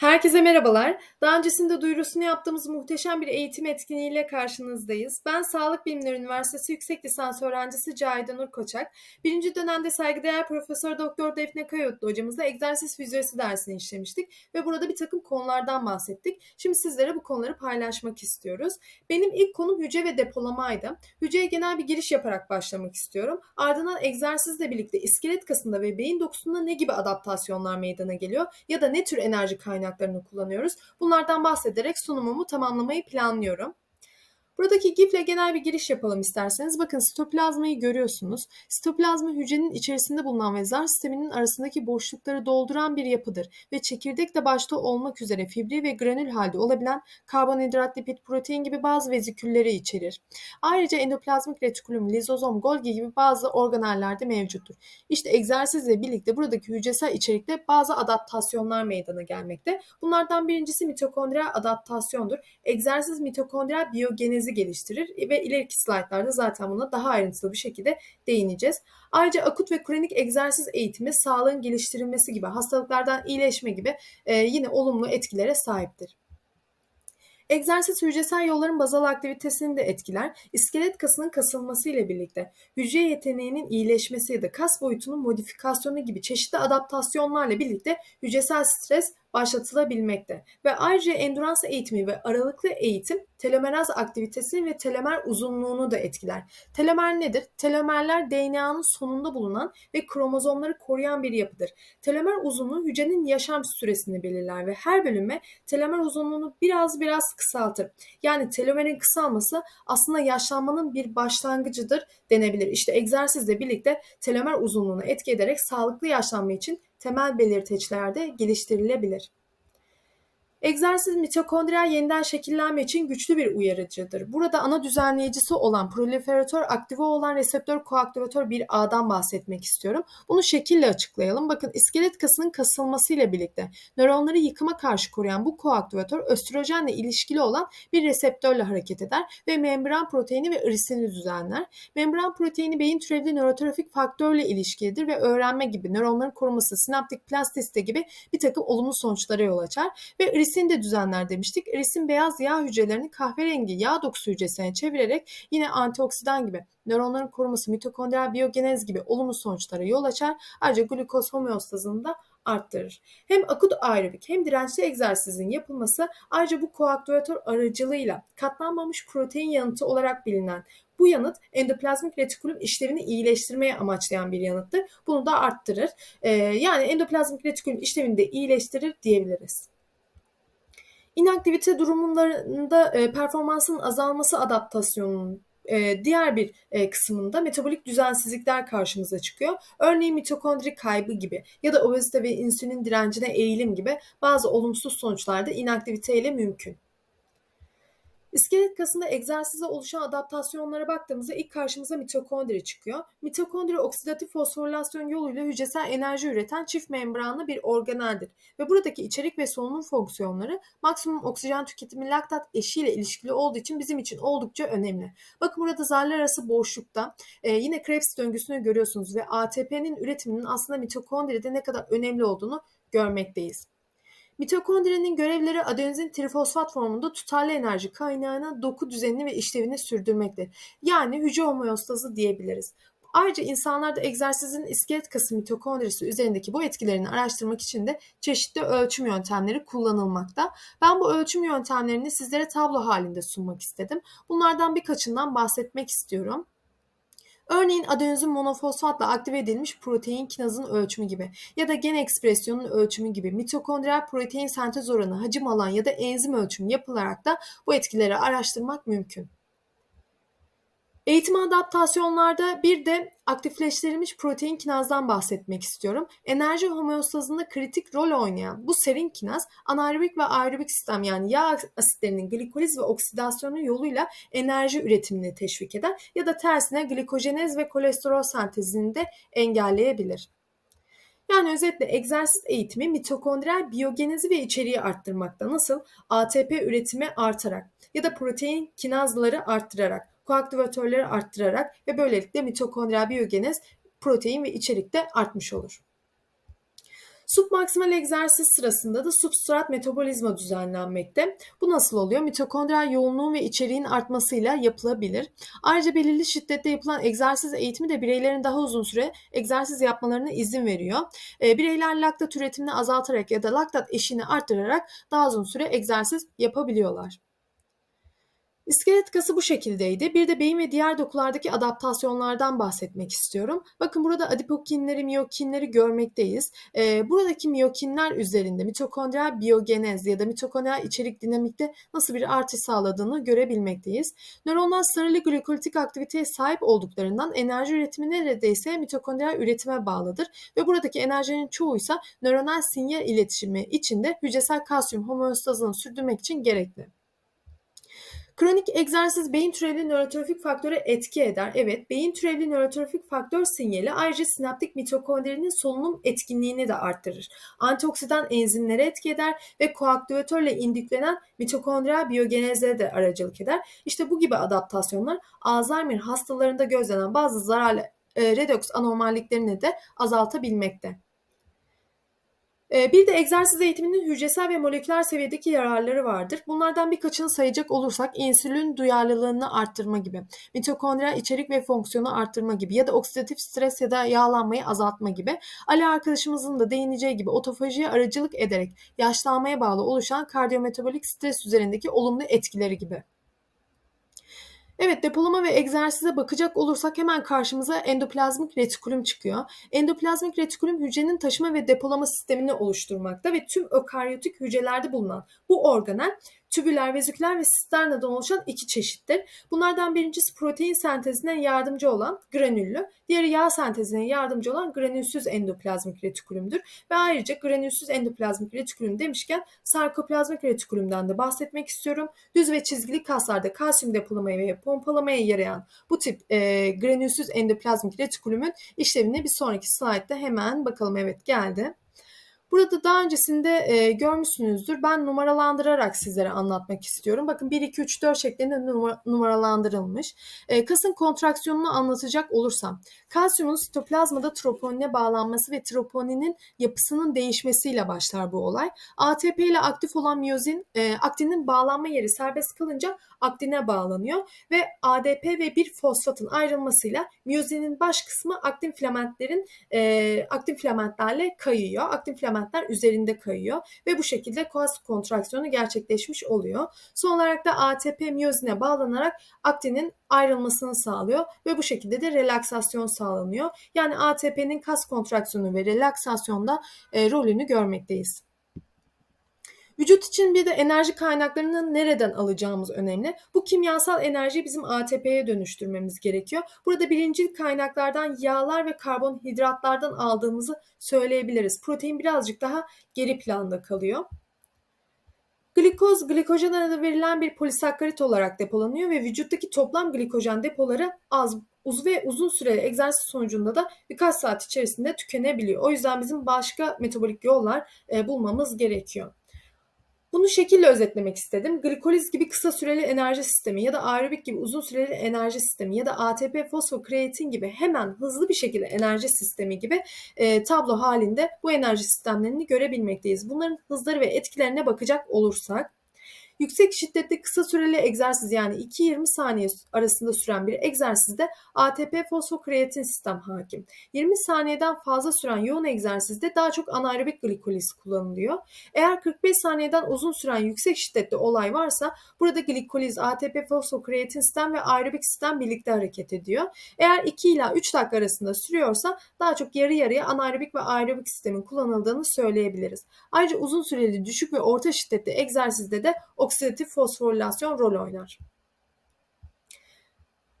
Herkese merhabalar. Daha öncesinde duyurusunu yaptığımız muhteşem bir eğitim etkinliğiyle karşınızdayız. Ben Sağlık Bilimleri Üniversitesi Yüksek Lisans Öğrencisi Cahide Nur Koçak. Birinci dönemde saygıdeğer Profesör Doktor Defne Kayotlu hocamızla egzersiz fizyolojisi dersini işlemiştik ve burada bir takım konulardan bahsettik. Şimdi sizlere bu konuları paylaşmak istiyoruz. Benim ilk konum hücre ve depolamaydı. Hücreye genel bir giriş yaparak başlamak istiyorum. Ardından egzersizle birlikte iskelet kasında ve beyin dokusunda ne gibi adaptasyonlar meydana geliyor ya da ne tür enerji kaynakları kaynaklarını kullanıyoruz. Bunlardan bahsederek sunumumu tamamlamayı planlıyorum. Buradaki GIF'le genel bir giriş yapalım isterseniz. Bakın sitoplazmayı görüyorsunuz. Sitoplazma hücrenin içerisinde bulunan ve zar sisteminin arasındaki boşlukları dolduran bir yapıdır ve çekirdek de başta olmak üzere fibri ve granül halde olabilen karbonhidrat, lipid, protein gibi bazı vezikülleri içerir. Ayrıca endoplazmik retikulum, lizozom, Golgi gibi bazı organellerde mevcuttur. İşte egzersizle birlikte buradaki hücresel içerikte bazı adaptasyonlar meydana gelmekte. Bunlardan birincisi mitokondriyal adaptasyondur. Egzersiz mitokondriyal biyogenezi beynimizi geliştirir ve ileriki slaytlarda zaten buna daha ayrıntılı bir şekilde değineceğiz. Ayrıca akut ve kronik egzersiz eğitimi sağlığın geliştirilmesi gibi, hastalıklardan iyileşme gibi e, yine olumlu etkilere sahiptir. Egzersiz hücresel yolların bazal aktivitesini de etkiler. İskelet kasının kasılması ile birlikte hücre yeteneğinin iyileşmesi ya da kas boyutunun modifikasyonu gibi çeşitli adaptasyonlarla birlikte hücresel stres başlatılabilmekte ve ayrıca endurans eğitimi ve aralıklı eğitim telomeraz aktivitesini ve telomer uzunluğunu da etkiler. Telomer nedir? Telomerler DNA'nın sonunda bulunan ve kromozomları koruyan bir yapıdır. Telomer uzunluğu hücrenin yaşam süresini belirler ve her bölünme telomer uzunluğunu biraz biraz kısaltır. Yani telomerin kısalması aslında yaşlanmanın bir başlangıcıdır denebilir. İşte egzersizle birlikte telomer uzunluğunu etki ederek sağlıklı yaşlanma için temel belirteçlerde geliştirilebilir. Egzersiz mitokondriyal yeniden şekillenme için güçlü bir uyarıcıdır. Burada ana düzenleyicisi olan proliferatör aktive olan reseptör koaktivatör bir ağdan bahsetmek istiyorum. Bunu şekille açıklayalım. Bakın iskelet kasının kasılmasıyla birlikte nöronları yıkıma karşı koruyan bu koaktivatör östrojenle ilişkili olan bir reseptörle hareket eder ve membran proteini ve irisini düzenler. Membran proteini beyin türevli nörotrafik faktörle ilişkilidir ve öğrenme gibi nöronların koruması, sinaptik plastisite gibi bir takım olumlu sonuçlara yol açar ve iris Erisin de düzenler demiştik. Erisin beyaz yağ hücrelerini kahverengi yağ dokusu hücresine çevirerek yine antioksidan gibi nöronların koruması, mitokondriyal biyogenez gibi olumlu sonuçlara yol açar. Ayrıca glukoz homeostazını da arttırır. Hem akut aerobik hem dirençli egzersizin yapılması ayrıca bu koaktüvatör aracılığıyla katlanmamış protein yanıtı olarak bilinen bu yanıt endoplazmik retikulum işlevini iyileştirmeye amaçlayan bir yanıttır. Bunu da arttırır. Ee, yani endoplazmik retikulum işlevini de iyileştirir diyebiliriz. İnaktivite durumlarında e, performansın azalması adaptasyonunun e, diğer bir e, kısmında metabolik düzensizlikler karşımıza çıkıyor. Örneğin mitokondri kaybı gibi ya da obezite ve insülin direncine eğilim gibi bazı olumsuz sonuçlar da inaktivite ile mümkün. İskelet kasında egzersize oluşan adaptasyonlara baktığımızda ilk karşımıza mitokondri çıkıyor. Mitokondri oksidatif fosforilasyon yoluyla hücresel enerji üreten çift membranlı bir organeldir ve buradaki içerik ve solunum fonksiyonları maksimum oksijen tüketimi laktat eşiğiyle ilişkili olduğu için bizim için oldukça önemli. Bakın burada zarlar arası boşlukta e, yine Krebs döngüsünü görüyorsunuz ve ATP'nin üretiminin aslında mitokondride ne kadar önemli olduğunu görmekteyiz. Mitokondrinin görevleri adenozin trifosfat formunda tutarlı enerji kaynağına doku düzenini ve işlevini sürdürmektir. Yani hücre homeostazı diyebiliriz. Ayrıca insanlarda egzersizin iskelet kası mitokondrisi üzerindeki bu etkilerini araştırmak için de çeşitli ölçüm yöntemleri kullanılmakta. Ben bu ölçüm yöntemlerini sizlere tablo halinde sunmak istedim. Bunlardan birkaçından bahsetmek istiyorum. Örneğin adenozin monofosfatla aktive edilmiş protein kinazın ölçümü gibi ya da gen ekspresyonun ölçümü gibi mitokondriyal protein sentez oranı, hacim alan ya da enzim ölçümü yapılarak da bu etkileri araştırmak mümkün. Eğitim adaptasyonlarda bir de aktifleştirilmiş protein kinazdan bahsetmek istiyorum. Enerji homeostazında kritik rol oynayan bu serin kinaz anaerobik ve aerobik sistem yani yağ asitlerinin glikoliz ve oksidasyonu yoluyla enerji üretimini teşvik eder ya da tersine glikojenez ve kolesterol sentezini de engelleyebilir. Yani özetle egzersiz eğitimi mitokondriyal biyogenezi ve içeriği arttırmakta. Nasıl? ATP üretimi artarak ya da protein kinazları arttırarak koaktivatörleri arttırarak ve böylelikle mitokondriyal biyogenez protein ve içerikte artmış olur. Submaksimal egzersiz sırasında da substrat metabolizma düzenlenmekte. Bu nasıl oluyor? Mitokondriyal yoğunluğun ve içeriğin artmasıyla yapılabilir. Ayrıca belirli şiddette yapılan egzersiz eğitimi de bireylerin daha uzun süre egzersiz yapmalarına izin veriyor. E, bireyler laktat üretimini azaltarak ya da laktat eşiğini arttırarak daha uzun süre egzersiz yapabiliyorlar. İskelet kası bu şekildeydi. Bir de beyin ve diğer dokulardaki adaptasyonlardan bahsetmek istiyorum. Bakın burada adipokinleri, miyokinleri görmekteyiz. Ee, buradaki miyokinler üzerinde mitokondriyal biyogenez ya da mitokondriyal içerik dinamikte nasıl bir artış sağladığını görebilmekteyiz. Nöronlar sarılı glikolitik aktiviteye sahip olduklarından enerji üretimi neredeyse mitokondriyal üretime bağlıdır ve buradaki enerjinin çoğu ise nöronal sinyal iletişimi içinde hücresel kalsiyum homeostazını sürdürmek için gerekli. Kronik egzersiz beyin türevli nörotrofik faktöre etki eder. Evet, beyin türevli nörotrofik faktör sinyali ayrıca sinaptik mitokondrinin solunum etkinliğini de arttırır. Antioksidan enzimlere etki eder ve koaktivatörle indüklenen mitokondriyal biyogeneze de aracılık eder. İşte bu gibi adaptasyonlar Alzheimer hastalarında gözlenen bazı zararlı e, redoks anormalliklerini de azaltabilmekte. Ee, bir de egzersiz eğitiminin hücresel ve moleküler seviyedeki yararları vardır. Bunlardan birkaçını sayacak olursak insülin duyarlılığını arttırma gibi, mitokondriyal içerik ve fonksiyonu arttırma gibi ya da oksidatif stres ya da yağlanmayı azaltma gibi. Ali arkadaşımızın da değineceği gibi otofajiye aracılık ederek yaşlanmaya bağlı oluşan kardiyometabolik stres üzerindeki olumlu etkileri gibi. Evet depolama ve egzersize bakacak olursak hemen karşımıza endoplazmik retikulum çıkıyor. Endoplazmik retikulum hücrenin taşıma ve depolama sistemini oluşturmakta ve tüm ökaryotik hücrelerde bulunan bu organel tübüler, veziküler ve sisterna'dan oluşan iki çeşittir. Bunlardan birincisi protein sentezine yardımcı olan granüllü, diğeri yağ sentezine yardımcı olan granülsüz endoplazmik retikulumdur. Ve ayrıca granülsüz endoplazmik retikulum demişken sarkoplazmik retikulumdan da bahsetmek istiyorum. Düz ve çizgili kaslarda kalsiyum depolamaya ve pompalamaya yarayan bu tip e, granülsüz endoplazmik retikulumun işlevini bir sonraki slaytta hemen bakalım. Evet geldi. Burada daha öncesinde e, görmüşsünüzdür. Ben numaralandırarak sizlere anlatmak istiyorum. Bakın 1, 2, 3, 4 şeklinde numaralandırılmış. E, kasın kontraksiyonunu anlatacak olursam. Kalsiyumun sitoplazmada troponine bağlanması ve troponinin yapısının değişmesiyle başlar bu olay. ATP ile aktif olan miyozin, e, aktinin bağlanma yeri serbest kalınca aktine bağlanıyor ve ADP ve bir fosfatın ayrılmasıyla miyozinin baş kısmı aktin filamentlerin e, aktin filamentlerle kayıyor. Aktin filamentler üzerinde kayıyor ve bu şekilde koas kontraksiyonu gerçekleşmiş oluyor. Son olarak da ATP miyozine bağlanarak aktinin ayrılmasını sağlıyor ve bu şekilde de relaksasyon sağlanıyor. Yani ATP'nin kas kontraksiyonu ve relaksasyonda e, rolünü görmekteyiz. Vücut için bir de enerji kaynaklarını nereden alacağımız önemli. Bu kimyasal enerjiyi bizim ATP'ye dönüştürmemiz gerekiyor. Burada birinci kaynaklardan yağlar ve karbonhidratlardan aldığımızı söyleyebiliriz. Protein birazcık daha geri planda kalıyor. Glikoz, glikojen adı verilen bir polisakkarit olarak depolanıyor ve vücuttaki toplam glikojen depoları az uz ve uzun süreli egzersiz sonucunda da birkaç saat içerisinde tükenebiliyor. O yüzden bizim başka metabolik yollar e, bulmamız gerekiyor. Bunu şekille özetlemek istedim. Glikoliz gibi kısa süreli enerji sistemi ya da aerobik gibi uzun süreli enerji sistemi ya da ATP fosfokreatin gibi hemen hızlı bir şekilde enerji sistemi gibi e, tablo halinde bu enerji sistemlerini görebilmekteyiz. Bunların hızları ve etkilerine bakacak olursak Yüksek şiddetli kısa süreli egzersiz yani 2-20 saniye arasında süren bir egzersizde ATP fosfokreatin sistem hakim. 20 saniyeden fazla süren yoğun egzersizde daha çok anaerobik glikoliz kullanılıyor. Eğer 45 saniyeden uzun süren yüksek şiddetli olay varsa burada glikoliz, ATP fosfokreatin sistem ve aerobik sistem birlikte hareket ediyor. Eğer 2 ila 3 dakika arasında sürüyorsa daha çok yarı yarıya anaerobik ve aerobik sistemin kullanıldığını söyleyebiliriz. Ayrıca uzun süreli düşük ve orta şiddetli egzersizde de oksidatif fosforilasyon rol oynar.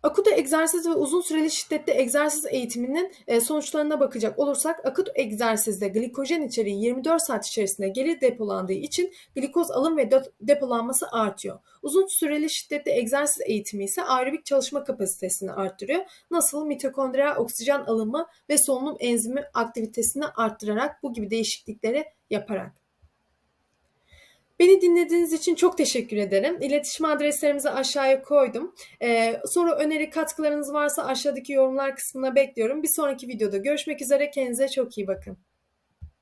Akut egzersiz ve uzun süreli şiddetli egzersiz eğitiminin e, sonuçlarına bakacak olursak akut egzersizde glikojen içeriği 24 saat içerisinde geri depolandığı için glikoz alım ve depolanması artıyor. Uzun süreli şiddetli egzersiz eğitimi ise aerobik çalışma kapasitesini arttırıyor. Nasıl mitokondriyal oksijen alımı ve solunum enzimi aktivitesini arttırarak bu gibi değişiklikleri yaparak. Beni dinlediğiniz için çok teşekkür ederim. İletişim adreslerimizi aşağıya koydum. Ee, soru, öneri, katkılarınız varsa aşağıdaki yorumlar kısmına bekliyorum. Bir sonraki videoda görüşmek üzere. Kendinize çok iyi bakın.